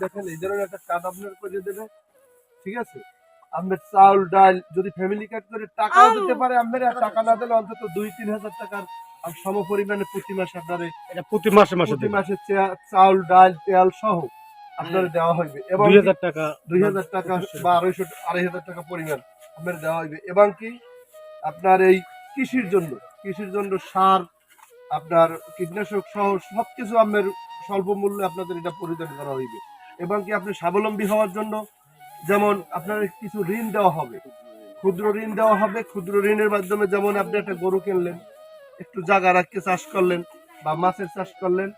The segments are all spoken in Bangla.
দেখেন এই ধরনের একটা কার্ড আপনার করে দেবে। ঠিক আছে? আপনার চাউল ডাল যদি ফ্যামিলি কার্ড করে টাকাও দিতে পারে আপনার আর টাকা না দিলে অন্তত দুই তিন হাজার টাকার আর সম পরিমাণে প্রতি মাসে আপনার এটা প্রতি মাসে মাসে প্রতি মাসে চা- চাউল ডাল তেল সহ আপনার দেওয়া হইবে। এবং দুই হাজার টাকা দুই হাজার টাকা বা আড়াইশো আড়াই হাজার টাকা পরিমাণ আপনার দেওয়া হইবে। এবং কি? আপনার এই কৃষির জন্য কৃষির জন্য সার আপনার কীটনাশক সহ সবকিছু আপনার স্বল্প মূল্যে আপনাদের এটা পরিধান করা হইবে। এবং কি আপনি স্বাবলম্বী হওয়ার জন্য যেমন আপনার কিছু ঋণ দেওয়া হবে, ক্ষুদ্র ঋণ দেওয়া হবে, ক্ষুদ্র ঋণের মাধ্যমে যেমন আপনি একটা গরু কিনলেন, একটু জায়গা রাখতে চাষ করলেন বা মাছের চাষ করলেন,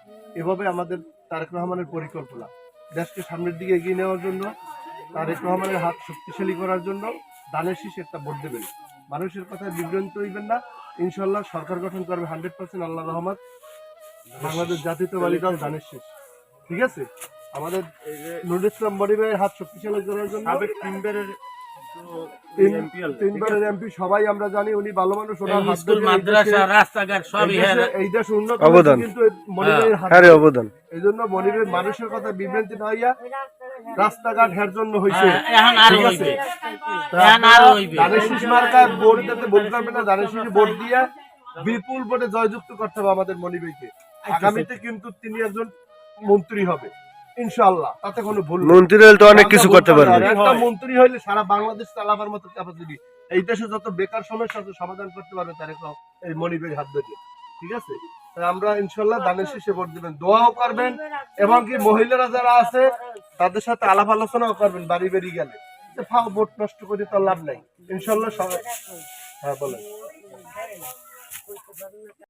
এভাবে আমাদের তারেক রহমানের পরিকল্পনা। দেশকে সামনের দিকে এগিয়ে নেওয়ার জন্য, তারেক রহমানের হাত শক্তিশালী করার জন্য দানের শীষ একটা ভোট দেবেন। মানুষের কথায় বিভ্রান্ত হইবেন না। ইনশাল্লাহ সরকার গঠন করবে হান্ড্রেড পার্সেন্ট আল্লাহ রহমান বাংলাদেশ জাতীয়তাবাদী দল দানের শীষ। ঠিক আছে? আমাদের নুরুল ইসলাম মনিবের হাত শক্তিশালী করার জন্য। তিন- তিনবারের এমপি সবাই আমরা জানি উনি ভালো মানুষ ওনার স্কুল এই মাদ্রাসা রাস্তাঘাট সবই এই হ্যাঁ। দেশে- এই দেশ উন্নত অবদান। কিন্তু মনিবের হাত হ্যাঁ অবদান। এই জন্য মনিবের মানুষের কথা বিভ্রান্তি না হইয়া রাস্তাঘাট হের জন্য হয়েছে হ্যাঁ, এখন আরও হইবে। এখন আরও হইবে। দানের শীষ মার্কায় দিতে ভোট করবে না দিয়ে বিপুল ভোটে জয়যুক্ত করতে হবে আমাদের মনিবেকে আগামীতে কিন্তু তিনি একজন মন্ত্রী হবে। ইনশাআল্লাহ তাতে কোনো ভুল মন্ত্রী হলে তো অনেক কিছু করতে পারবে। একটা মন্ত্রী হইলে সারা বাংলাদেশ চালাবার মতো ক্যাপাসিটি এই দেশে যত বেকার সমস্যা আছে সমাধান করতে পারবে তার একটা এই মনিবের হাত ধরে। ঠিক আছে? আমরা ইনশাল্লাহ দানের শেষে ভোট দিবেন। দোয়াও করবেন এবং কি মহিলারা যারা আছে তাদের সাথে আলাপ আলোচনাও করবেন বাড়ি বাড়ি গেলে। যে ফাও ভোট নষ্ট করে তো লাভ নাই। ইনশাল্লাহ সবাই হ্যাঁ বলেন।